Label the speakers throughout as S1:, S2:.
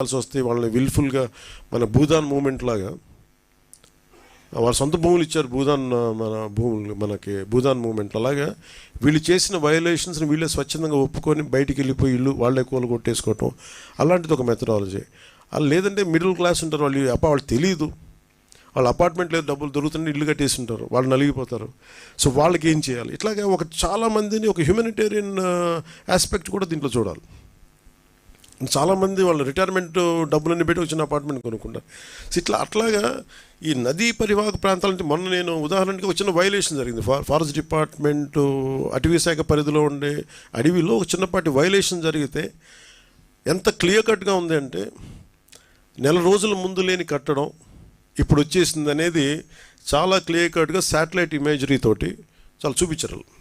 S1: చేయాల్సి వస్తే వాళ్ళని విల్ఫుల్గా మన భూదాన్ మూమెంట్ లాగా వాళ్ళ సొంత భూములు ఇచ్చారు భూదాన్ మన భూములు మనకి భూదాన్ మూమెంట్ అలాగా వీళ్ళు చేసిన వయలేషన్స్ని వీళ్ళే స్వచ్ఛందంగా ఒప్పుకొని బయటికి వెళ్ళిపోయి ఇల్లు వాళ్ళే కూలు కొట్టేసుకోవటం అలాంటిది ఒక మెథడాలజీ అలా లేదంటే మిడిల్ క్లాస్ ఉంటారు వాళ్ళు అప్ప వాళ్ళు తెలియదు వాళ్ళు అపార్ట్మెంట్ లేదు డబ్బులు దొరుకుతుంటే ఇల్లు కట్టేసి ఉంటారు వాళ్ళు నలిగిపోతారు. సో వాళ్ళకి ఏం చేయాలి? ఇట్లాగే ఒక చాలా మందిని ఒక హ్యూమనిటేరియన్ ఆస్పెక్ట్ కూడా దీంట్లో చూడాలి. చాలామంది వాళ్ళు రిటైర్మెంట్ డబ్బులన్నీ పెట్టి వచ్చిన అపార్ట్మెంట్ కొనుక్కుంటారు. ఇట్లా అట్లాగా ఈ నదీ పరివాహక ప్రాంతాలంటే మొన్న నేను ఉదాహరణకి ఒక చిన్న వైలేషన్ జరిగింది ఫారెస్ట్ డిపార్ట్మెంట్ అటవీ శాఖ పరిధిలో ఉండే అడవిలో ఒక చిన్నపాటి వైలేషన్ జరిగితే ఎంత క్లియర్ కట్గా ఉంది అంటే నెల రోజుల ముందు లేని కట్టడం ఇప్పుడు వచ్చేసింది అనేది చాలా క్లియర్ కట్గా శాటిలైట్ ఇమేజరీ తోటి చాలా చూపించారు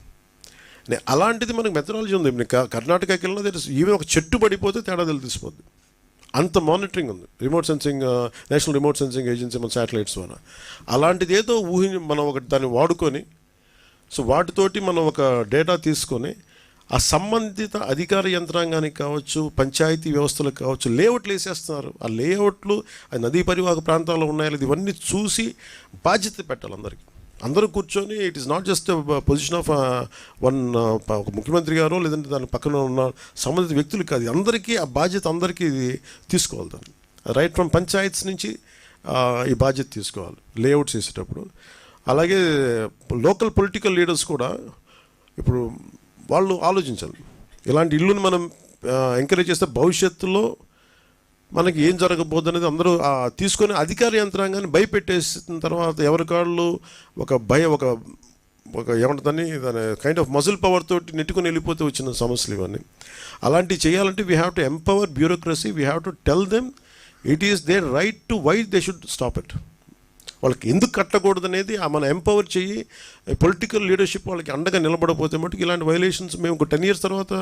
S1: అలాంటిది మనకు మెథడాలజీ ఉంది. కర్ణాటకకి వెళ్ళినా తెలుసు ఈవెన్ ఒక చెట్టు పడిపోతే తేడా తెలిసిపోద్ది. అంత మానిటరింగ్ ఉంది. Remote sensing national remote sensing agency మన శాటిలైట్స్ ద్వారా. అలాంటిది ఏదో ఊహి మనం ఒకటి దాన్ని వాడుకొని సో వాటితోటి మనం ఒక డేటా తీసుకొని ఆ సంబంధిత అధికార యంత్రాంగానికి కావచ్చు పంచాయతీ వ్యవస్థలకు కావచ్చు లేఅవుట్లు వేసేస్తున్నారు. ఆ లేఅవుట్లు ఆ నదీ పరివాహక ప్రాంతాల్లో ఉన్నాయో ఇవన్నీ చూసి బాధ్యత పెట్టాలి అందరికీ. అందరూ కూర్చొని it is not just position of one ఒక ముఖ్యమంత్రి గారు లేదంటే దాని పక్కన ఉన్న సంబంధిత వ్యక్తులు కాదు. అందరికీ ఆ బాధ్యత అందరికీ ఇది తీసుకోవాలి దాన్ని. రైట్ ఫ్రమ్ పంచాయత్స్ నుంచి ఈ బాధ్యత తీసుకోవాలి. లేఅవుట్ చేసేటప్పుడు. అలాగే లోకల్ పొలిటికల్ లీడర్స్ కూడా ఇప్పుడు వాళ్ళు ఆలోచించాలి. ఇలాంటి ఇల్లుని మనం ఎంకరేజ్ చేస్తే భవిష్యత్తులో మనకి ఏం జరగబోద్దు అనేది అందరూ తీసుకొని అధికార యంత్రాంగాన్ని భయపెట్టేసిన తర్వాత ఎవరి కాళ్ళు ఒక భయం ఒక ఒక ఏమంటుందని దాని కైండ్ ఆఫ్ మజిల్ పవర్ తోటి నెట్టుకుని వెళ్ళిపోతే వచ్చిన సమస్యలు ఇవన్నీ. అలాంటివి చేయాలంటే we have to empower bureaucracy we have to tell them it is their right to why they should stop it వాళ్ళకి ఎందుకు కట్టకూడదు అనేది ఆ మనం ఎంపవర్ చెయ్యి పొలిటికల్ లీడర్షిప్ వాళ్ళకి అండగా నిలబడపోతే మటుకు ఇలాంటి వైలేషన్స్ మేము ఒక టెన్ ఇయర్స్ తర్వాత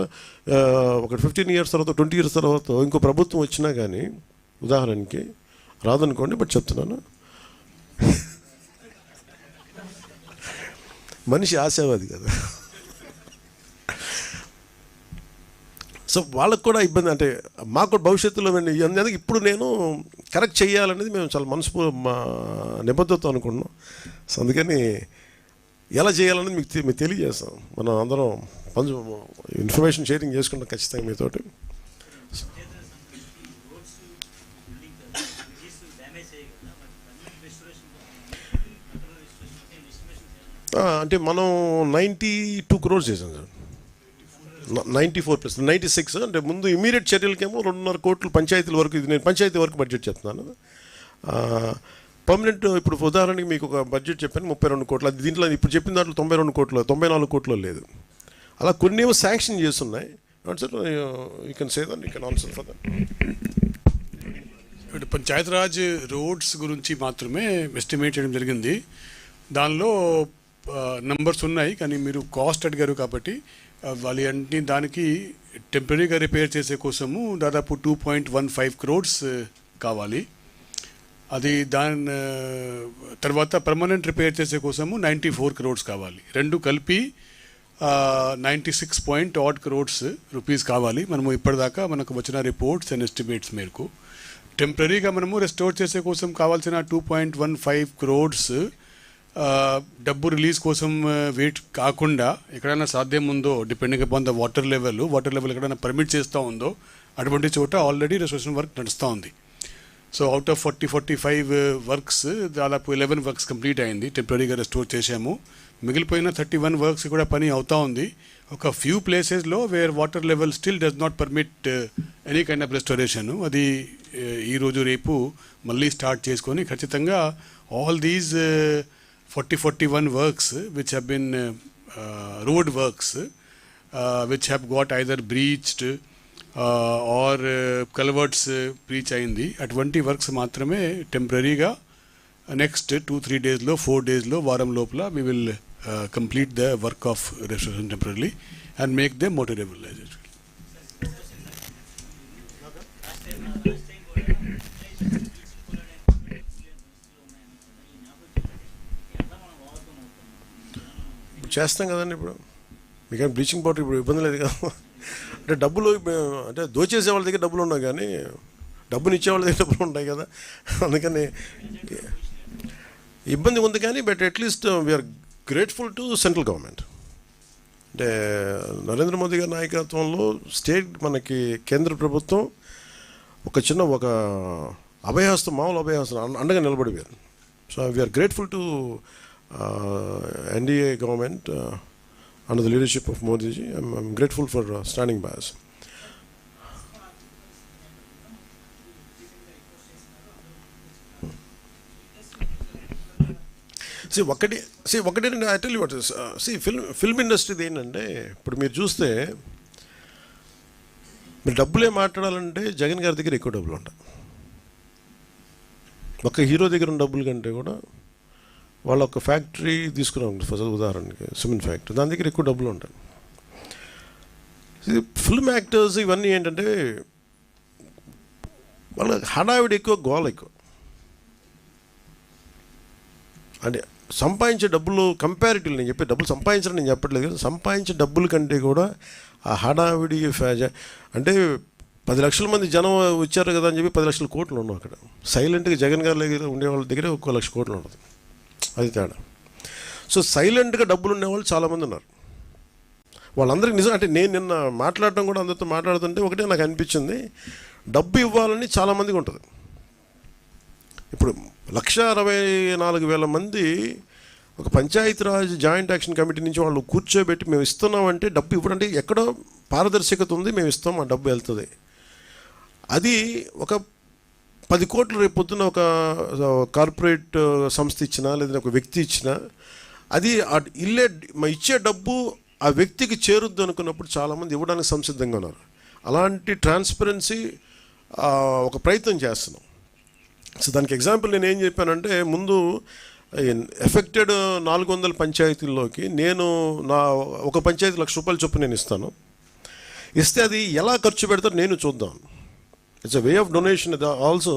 S1: ఒక ఫిఫ్టీన్ ఇయర్స్ తర్వాత ట్వంటీ ఇయర్స్ తర్వాత ఇంకో ప్రభుత్వం వచ్చినా కానీ ఉదాహరణకి రాదనుకోండి బట్ చెప్తున్నాను. మనిషి ఆశావాది కదా. సో వాళ్ళకు కూడా ఇబ్బంది. అంటే మాకు కూడా భవిష్యత్తులో వెండి- అందుకే ఇప్పుడు నేను కరెక్ట్ చేయాలనేది మేము చాలా మనసు మా అనుకుంటున్నాం. సో అందుకని ఎలా చేయాలనేది మీకు మీకు తెలియజేస్తాం. మనం అందరం పంచు ఇన్ఫర్మేషన్ షేరింగ్ చేసుకుంటాం ఖచ్చితంగా మీతోటి. అంటే మనం నైంటీ టూ క్రోర్స్ చేసాం sir. Ninety four plus ninety six అంటే ముందు ఇమీడియట్ చర్యలకేమో రెండున్నర కోట్లు పంచాయతీల వరకు ఇది నేను పంచాయతీ వరకు బడ్జెట్ చెప్తున్నాను. పర్మనెంట్ ఇప్పుడు ఉదాహరణకి మీకు ఒక బడ్జెట్ చెప్పాను ముప్పై రెండు కోట్లు. అది దీంట్లో ఇప్పుడు చెప్పిన దాంట్లో తొంభై రెండు కోట్లు తొంభై నాలుగు కోట్లు లేదు. అలా కొన్ని ఏమో శాంక్షన్ చేస్తున్నాయి. Sir you can say that you can answer for that
S2: ఇప్పుడు పంచాయతీరాజ్ రోడ్స్ గురించి మాత్రమే ఎస్టిమేట్ చేయడం జరిగింది. దానిలో నంబర్స్ ఉన్నాయి కానీ మీరు కాస్ట్ అడిగారు కాబట్టి వాళ్ళు అన్ని దానికి టెంపరీగా రిపేర్ చేసే కోసము దాదాపు two point one five crores కావాలి. అది దాని తర్వాత పర్మనెంట్ రిపేర్ చేసే కోసము నైంటీ ఫోర్ క్రోడ్స్ కావాలి. రెండు కలిపి ninety six point eight crores rupees కావాలి. మనము ఇప్పటిదాకా మనకు వచ్చిన రిపోర్ట్స్ అండ్ ఎస్టిమేట్స్ మేరకు. టెంపరీగా మనము రెస్టోర్ చేసే కోసం కావాల్సిన two point one five crores డబ్బు రిలీజ్ కోసం వెయిట్ కాకుండా ఎక్కడైనా సాధ్యం ఉందో depending upon the water level water level ఎక్కడైనా పర్మిట్ చేస్తూ ఉందో అటువంటి చోట ఆల్రెడీ రెస్టోరేషన్ వర్క్ నడుస్తూ ఉంది. So out of forty forty five works దాదాపు ఎలెవెన్ వర్క్స్ కంప్లీట్ అయింది టెంపరీగా రెస్టోర్ చేశాము. మిగిలిపోయిన థర్టీ వన్ వర్క్స్ కూడా పని అవుతూ ఉంది. ఒక ఫ్యూ ప్లేసెస్లో where water level still does not permit any kind of restoration అది ఈరోజు ఈ రోజు రేపు మళ్ళీ స్టార్ట్ చేసుకొని ఖచ్చితంగా all these forty forty one works which have been road works which have got either breached or culverts breach అయింది అటువంటి వర్క్స్ మాత్రమే టెంపరీగా నెక్స్ట్ టూ త్రీ డేస్లో ఫోర్ డేస్లో వారం లోపల we will complete the work of restaurant temporary and make the motorable
S1: చేస్తాం కదండి ఇప్పుడు. మీకేం బ్లీచింగ్ పౌడర్ ఇప్పుడు ఇబ్బంది లేదు కదా. అంటే డబ్బులు అంటే దోచేసే వాళ్ళ దగ్గర డబ్బులు ఉన్నాయి కానీ డబ్బుని ఇచ్చేవాళ్ళ దగ్గర డబ్బులు ఉంటాయి కదా. అందుకని ఇబ్బంది ఉంది కానీ but at least we are grateful to central government. అంటే నరేంద్ర మోదీ గారి నాయకత్వంలో స్టేట్ మనకి కేంద్ర ప్రభుత్వం ఒక చిన్న ఒక అభయహస్తం మామూలు అభయహస్తం అండగా నిలబడిపోయారు so we are grateful to NDA government under the leadership of Modiji I'm grateful for by us. Hmm. See ఒకటి సి ఒకటి I tell what see film film ఇండస్ట్రీది ఏంటంటే ఇప్పుడు మీరు చూస్తే మీరు డబ్బులే మాట్లాడాలంటే జగన్ గారి దగ్గర ఎక్కువ డబ్బులు ఉంటాయి ఒక హీరో దగ్గర ఉన్న డబ్బుల కంటే కూడా వాళ్ళ ఒక ఫ్యాక్టరీ తీసుకున్నాం ఫస్ట్ ఉదాహరణకి సిమెంట్ ఫ్యాక్టరీ. దాని దగ్గర ఎక్కువ డబ్బులు ఉంటాయి. ఫిల్మ్ యాక్టర్స్ ఇవన్నీ ఏంటంటే వాళ్ళ హడావిడి ఎక్కువ గోల ఎక్కువ. అంటే సంపాదించే డబ్బులు కంపారిటివ్ నేను చెప్పే డబ్బులు సంపాదించడం నేను చెప్పట్లేదు కదా సంపాదించే డబ్బుల కంటే కూడా ఆ హడావిడి ఫ్యాజ అంటే పది లక్షల మంది జనం వచ్చారు కదా అని చెప్పి పది లక్షల కోట్లు ఉన్నాం అక్కడ. సైలెంట్గా జగన్ గారి దగ్గర ఉండే వాళ్ళ దగ్గర ఒక లక్ష కోట్లు ఉండదు అది తేడా. సో సైలెంట్గా డబ్బులు ఉండేవాళ్ళు చాలామంది ఉన్నారు. వాళ్ళందరికీ నిజం అంటే నేను నిన్న మాట్లాడడం కూడా అందరితో మాట్లాడుతుంటే ఒకటే నాకు అనిపించింది డబ్బు ఇవ్వాలని చాలామందికి ఉంటుంది. ఇప్పుడు లక్ష అరవై నాలుగు వేల మంది ఒక పంచాయతీరాజ్ జాయింట్ యాక్షన్ కమిటీ నుంచి వాళ్ళు కూర్చోబెట్టి మేము ఇస్తున్నామంటే డబ్బు ఇవ్వడానికి ఎక్కడో పారదర్శకత ఉంది మేము ఇస్తాం ఆ డబ్బు వెళ్తుంది. అది ఒక పది కోట్లు రేపు పొద్దున ఒక కార్పొరేట్ సంస్థ ఇచ్చినా లేదా ఒక వ్యక్తి ఇచ్చినా అది ఇల్లే ఇచ్చే డబ్బు ఆ వ్యక్తికి చేరుద్దు అనుకున్నప్పుడు చాలామంది ఇవ్వడానికి సంసిద్ధంగా ఉన్నారు. అలాంటి ట్రాన్స్పరెన్సీ ఒక ప్రయత్నం చేస్తున్నాం. సో దానికి ఎగ్జాంపుల్ నేను ఏం చెప్పానంటే ముందు ఎఫెక్టెడ్ నాలుగు వందల పంచాయతీల్లోకి నేను నా ఒక పంచాయతీ లక్ష రూపాయల చొప్పున నేను ఇస్తాను. ఇస్తే అది ఎలా ఖర్చు పెడతారో నేను చూద్దాం. It's a way of donation also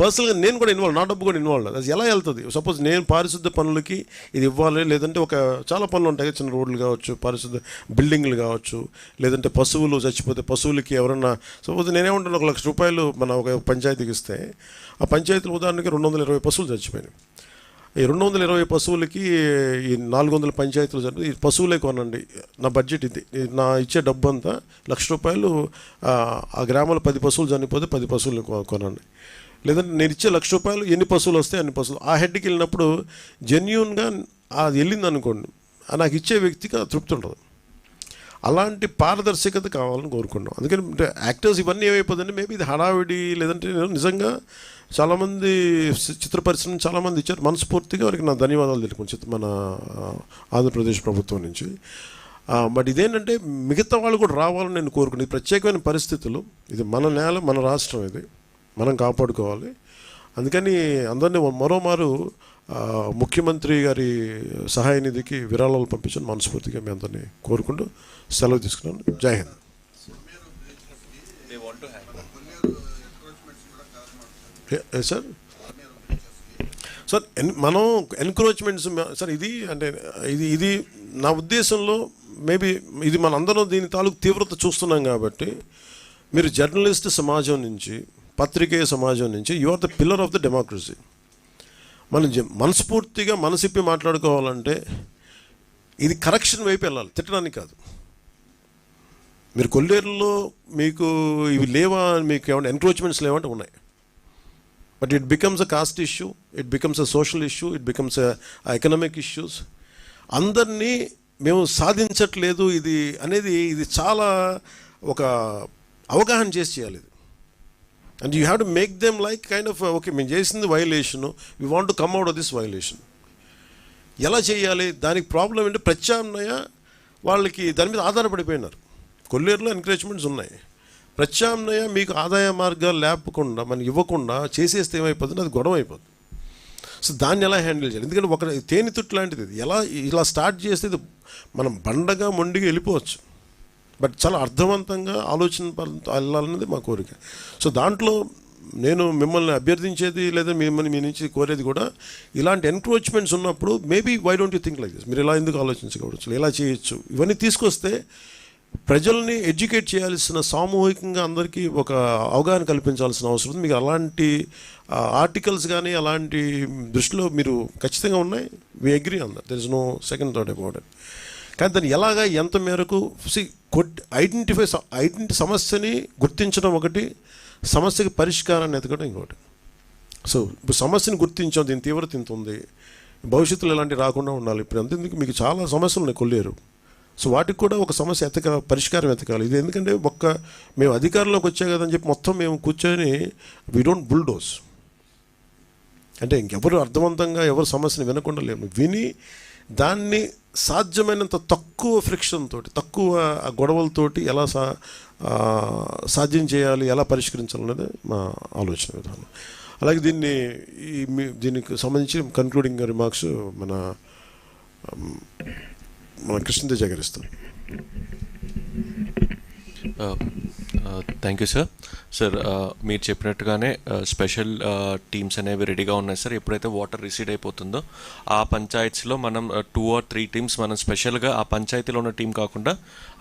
S1: పర్సనల్గా నేను కూడా ఇన్వాల్వ్ నా డబ్బు కూడా ఇన్వాల్వ్ అది ఎలా వెళ్తుంది? సపోజ్ నేను పారిశుద్ధ పనులకి ఇది ఇవ్వాలి లేదంటే ఒక చాలా పనులు ఉంటాయి చిన్న రోడ్లు కావచ్చు పారిశుద్ధ బిల్డింగ్లు కావచ్చు లేదంటే పశువులు చచ్చిపోతే పశువులకి ఎవరన్నా సపోజ్ నేనేమంటాను ఒక లక్ష రూపాయలు మన ఒక పంచాయతీకి ఇస్తే ఆ పంచాయతీల ఉదాహరణకి రెండు వందల ఇరవై పశువులు చచ్చిపోయినాయి. ఈ రెండు వందల ఇరవై పశువులకి ఈ నాలుగు వందల పంచాయతీలు జరిపి ఈ పశువులే కొనండి. నా బడ్జెట్ ఇది. నా ఇచ్చే డబ్బు అంతా లక్ష రూపాయలు ఆ, గ్రామంలో పది పశువులు చనిపోతే పది పశువులు కొనండి. లేదంటే నేను ఇచ్చే లక్ష రూపాయలు ఎన్ని పశువులు వస్తే అన్ని పశువులు. ఆ హెడ్కి వెళ్ళినప్పుడు జెన్యున్గా అది వెళ్ళింది అనుకోండి నాకు ఇచ్చే వ్యక్తికి తృప్తి ఉండదు. అలాంటి పారదర్శకత కావాలని కోరుకున్నాం అందుకని యాక్టర్స్ ఇవన్నీ ఏమైపోతుందంటే మేబీ ఇది హడావిడి లేదంటే నేను నిజంగా చాలామంది చిత్ర పరిశ్రమ చాలామంది ఇచ్చారు. మనస్ఫూర్తిగా వారికి నా ధన్యవాదాలు తెలుపుకుని చిత్ర మన ఆంధ్రప్రదేశ్ ప్రభుత్వం నుంచి. బట్ ఇదేంటంటే మిగతా వాళ్ళు కూడా రావాలని నేను కోరుకున్నాను ప్రత్యేకమైన పరిస్థితులు ఇది మన నేల మన రాష్ట్రం ఇది. మనం కాపాడుకోవాలి. అందుకని అందరినీ మరోమారు ముఖ్యమంత్రి గారి సహాయ నిధికి విరాళాలు పంపించని మనస్ఫూర్తిగా మీ అందరినీ కోరుకుంటూ సెలవు తీసుకున్నాను. జై హింద్. ఏ- సార్? సార్ ఎన్- మనం ఎన్క్రోచ్మెంట్స్ సార్ ఇది అంటే ఇది ఇది నా ఉద్దేశంలో మేబీ ఇది మనందరం దీని తాలూకు తీవ్రత చూస్తున్నాం కాబట్టి మీరు జర్నలిస్ట్ సమాజం నుంచి పత్రికేయ సమాజం నుంచి you are the pillar of the democracy మనం మనస్ఫూర్తిగా మనసిప్పి మాట్లాడుకోవాలంటే ఇది కరెక్షన్ వైపు వెళ్ళాలి తిట్టడానికి కాదు. మీరు కొల్లేరులో మీకు ఇవి లేవా మీకు ఏమైనా ఎన్క్రోచ్మెంట్స్ లేవంటే ఉన్నాయి. But it becomes a caste issue it becomes a social issue it becomes a economic issues అందరినీ మేము సాధించట్లేదు ఇది అనేది ఇది చాలా ఒక అవగాహన చేసి చేయాలి ఇది. And you have to make them like kind of okay మేము చేసింది violation we want to come out of this violation ఎలా చేయాలి? దానికి ప్రాబ్లం ఏంటి? ప్రత్యామ్నాయ వాళ్ళకి దాని మీద ఆధారపడిపోయినారు. కొల్లేరులో ఎంకరేజ్మెంట్స్ ఉన్నాయి. ప్రత్యామ్నాయ మీకు ఆదాయ మార్గాలు లేపకుండా మనం ఇవ్వకుండా చేసేస్తే ఏమైపోతుంది? అది గొడవ అయిపోతుంది సో దాన్ని ఎలా హ్యాండిల్ చేయాలి? ఎందుకంటే ఒక తేనెతుట్టు లాంటిది ఇది. ఎలా ఇలా స్టార్ట్ చేస్తే మనం బండగా మొండిగా వెళ్ళిపోవచ్చు. బట్ చాలా అర్థవంతంగా ఆలోచన వెళ్ళాలన్నది మా కోరిక. సో దాంట్లో నేను మిమ్మల్ని అభ్యర్థించేది లేదా మిమ్మల్ని మీ నుంచి కోరేది కూడా ఇలాంటి ఎన్క్రోచ్మెంట్స్ ఉన్నప్పుడు maybe why don't you think like this మీరు ఇలా ఎందుకు ఆలోచించకూడదు? ఇలా చేయొచ్చు? ఇవన్నీ తీసుకొస్తే ప్రజల్ని ఎడ్యుకేట్ చేయాల్సిన సామూహికంగా అందరికీ ఒక అవగాహన కల్పించాల్సిన అవసరం ఉంది. మీకు అలాంటి ఆర్టికల్స్ కానీ అలాంటి దృష్టిలో మీరు ఖచ్చితంగా ఉన్నాయి. వి అగ్రీ అన్న there is no second thought about it కానీ దాన్ని ఎలాగా ఎంత మేరకు సి ఐడెంటిఫై ఐడెంటి సమస్యని గుర్తించడం ఒకటి సమస్యకి పరిష్కారాన్ని ఎతకడం ఇంకోటి. సో ఇప్పుడు సమస్యను గుర్తించాం దీని తీవ్రత ఇంత ఉంది. భవిష్యత్తులో ఇలాంటివి రాకుండా ఉండాలి. ఇప్పుడు అంతేందుకు మీకు చాలా సమస్యలు ఉన్నాయి కొల్లేరు. సో వాటికి కూడా ఒక సమస్య ఎతక పరిష్కారం ఎతకాలి. ఇది ఎందుకంటే ఒక్క మేము అధికారంలోకి వచ్చే కదని చెప్పి మొత్తం మేము కూర్చొని వీ డోంట్ బుల్డోస్ అంటే ఇంకెవరు అర్థవంతంగా ఎవరు సమస్యను వినకుండా లేము. విని దాన్ని సాధ్యమైనంత తక్కువ ఫ్రిక్షన్ తోటి తక్కువ ఆ గొడవలతోటి ఎలా సా సాధ్యం చేయాలి ఎలా పరిష్కరించాలనేది మా ఆలోచన విధానం. అలాగే దీన్ని ఈ మీ- దీనికి సంబంధించి కన్క్లూడింగ్ రిమార్క్స్ మన మన కృష్ణతేజ గారు ఇస్తారు.
S3: Thank you sir. సార్ మీరు చెప్పినట్టుగానే స్పెషల్ టీమ్స్ అనేవి రెడీగా ఉన్నాయి సార్. ఎప్పుడైతే వాటర్ రిసీడ్ అయిపోతుందో ఆ పంచాయత్స్లో మనం టూ ఆర్ త్రీ టీమ్స్ మనం స్పెషల్గా ఆ పంచాయతీలో ఉన్న టీం కాకుండా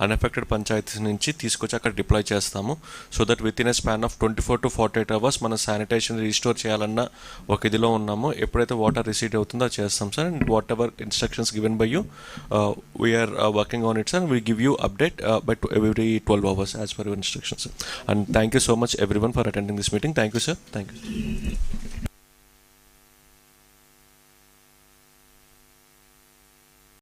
S3: అన్ఎఫెక్టెడ్ పంచాయతీస్ నుంచి తీసుకొచ్చి అక్కడ డిప్లాయ్ చేస్తాము. So that within a span of twenty four to forty eight hours మనం శానిటేషన్ రీస్టోర్ చేయాలన్న ఒక ఇదిలో ఉన్నాము. ఎప్పుడైతే వాటర్ రిసీడ్ అవుతుందో అది చేస్తాం sir. And whatever instructions given by you we are working on it sir we give you update but every twelve hours as per your instructions much. And thank you so much everyone for attending this meeting. Thank you, sir. Thank you.